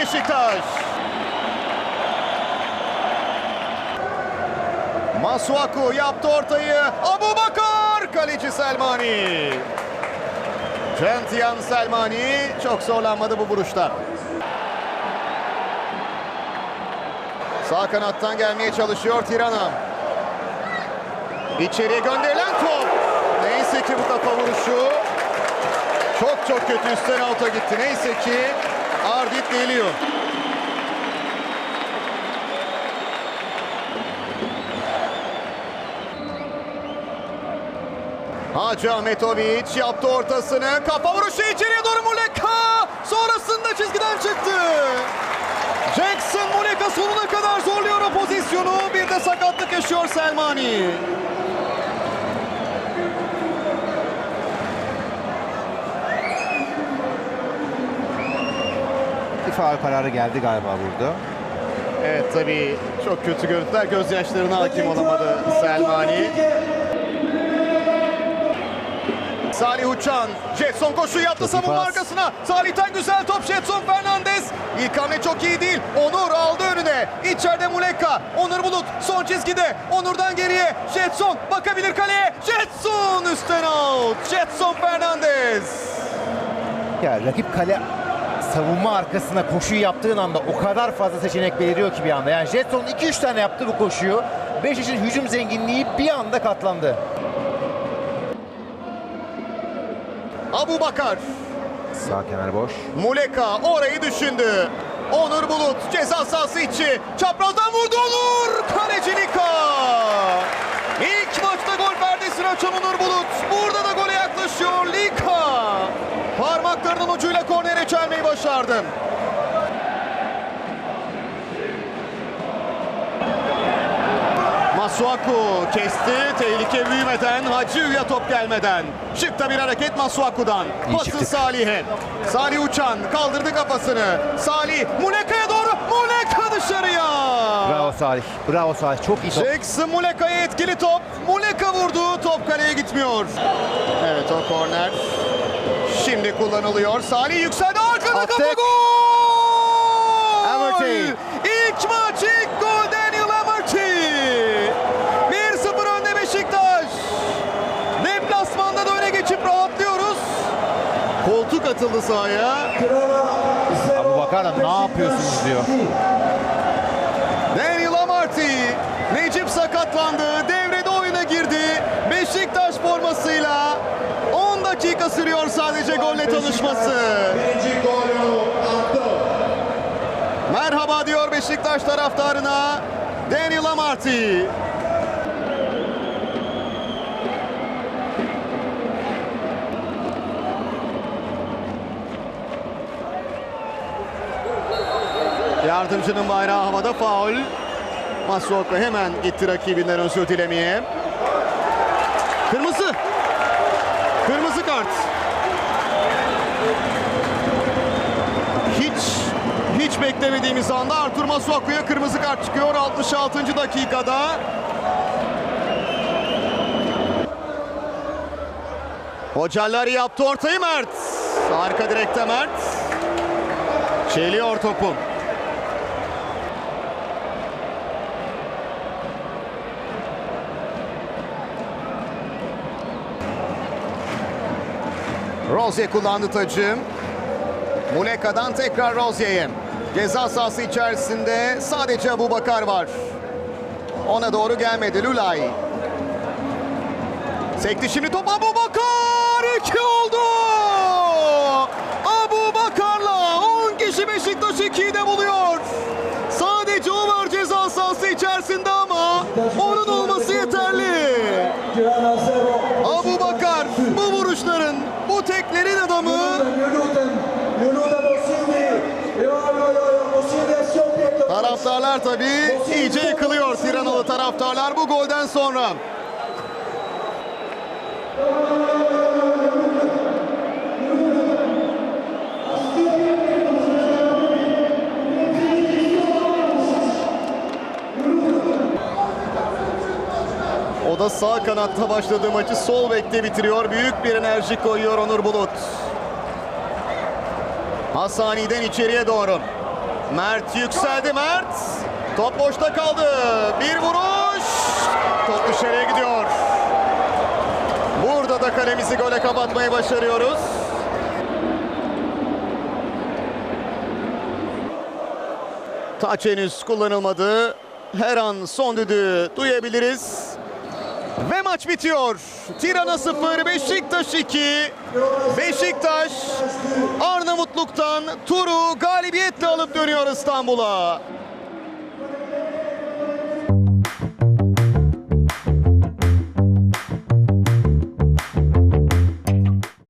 Beşiktaş. Masuaku yaptı ortayı. Abu Bakar kaleci Selmani. Centian Selmani çok zorlanmadı bu vuruşta. Sağ kanattan gelmeye çalışıyor Tirana. İçeriye gönderilen top. Neyse ki bu kafa vuruşu çok çok kötü üstten alta gitti. Neyse ki Ardit geliyor. Hacı Ahmetoviç yaptı ortasını. Kafa vuruşu içeriye doğru Muleka. Sonrasında çizgiden çıktı. Jackson Muleka sonuna kadar zorluyor o pozisyonu. Bir de sakatlık yaşıyor Selmani. Faul kararı geldi galiba burada. Evet tabii çok kötü görüntüler. Gözyaşlarına hakim olamadı Selmani. Salih Uçan, Jetson koşu yaptı savunma arkasına. Salih'ten güzel top Jetson Fernandez. İlk hamle çok iyi değil. Onur aldı önüne. İçeride Muleka. Onur Bulut son çizgide. Onur'dan geriye. Jetson bakabilir kaleye. Jetson üstten out. Jetson Fernandez. Ya rakip kale savunma arkasına koşuyu yaptığın anda o kadar fazla seçenek beliriyor ki bir anda. Yani Jetson 2-3 tane yaptı bu koşuyu. Beşiktaş'ın hücum zenginliği bir anda katlandı. Abu Bakar. Sağ kenar boş. Muleka orayı düşündü. Onur Bulut ceza sahası içi. Çaprazdan vurdu Onur. Kaleci Lika. İlk maçta gol perdesini açan Onur Bulut. Burada da gole yaklaşıyor Lika. Parmaklarının ucuyla çelmeyi başardı. Masuaku kesti. Tehlike büyümeden, Hacı'ya top gelmeden. Şıkta bir hareket Masuaku'dan. İyi Pası çıktık. Salih'e. Salih Uçan kaldırdı kafasını. Salih Muleka'ya doğru. Muleka dışarıya. Bravo Salih. Bravo Salih. Çok iyi top. Jackson Muleka'ya etkili top. Muleka vurdu. Top kaleye gitmiyor. Evet o korner. Şimdi kullanılıyor. Salih yükseldi. Attık. kafa gol. Amartey. İlk maç ilk gol Daniel Amartey. 1-0 önde Beşiktaş. Deplasmanda da öne geçip rahatlıyoruz. Koltuk atıldı sahaya. Abu Bakar da ne yapıyorsunuz diyor. Daniel Amarty. Necip sakatlandı. Devrede oyuna girdi. Beşiktaş formasıyla 10 dakika sürüyor sadece golle tanışması. Birinci attı. Merhaba diyor Beşiktaş taraftarına. Daniel Amarty. Yardımcının bayrağı havada faul. Masuoka hemen gitti rakibinden özür dilemeye. Kırmızı. Kırmızı kart. Hiç beklemediğimiz anda Artur Masuaku'ya kırmızı kart çıkıyor 66. dakikada. Hocaları yaptı ortayı Mert. Arka direkte Mert. Çeliyor topu. Rozier kullandı tacı. Muleka'dan tekrar Rozier'e. Ceza sahası içerisinde sadece Abu Bakar var. Ona doğru gelmedi Lulay. Sekti şimdi top Abu Bakar. iki oldu. Abu Bakar'la 10 kişi Beşiktaş 2'yi de buluyor. Sadece o var ceza sahası içerisinde ama onun olması yeterli. Abu Bakar bu vuruşların, bu teklerin adamı Taraftarlar tabii iyice yıkılıyor Tiranalı taraftarlar bu golden sonra. O da sağ kanatta başladığı maçı sol bekte bitiriyor. Büyük bir enerji koyuyor Onur Bulut. Hasani'den içeriye doğru. Mert yükseldi Mert. Top boşta kaldı. Bir vuruş. Top dışarıya gidiyor. Burada da kalemizi gole kapatmayı başarıyoruz. Taç henüz kullanılmadı. Her an son düdüğü duyabiliriz. Ve maç bitiyor. Tirana 0, Beşiktaş 2. Beşiktaş Arnavutluk'tan turu galibiyetle alıp dönüyor İstanbul'a.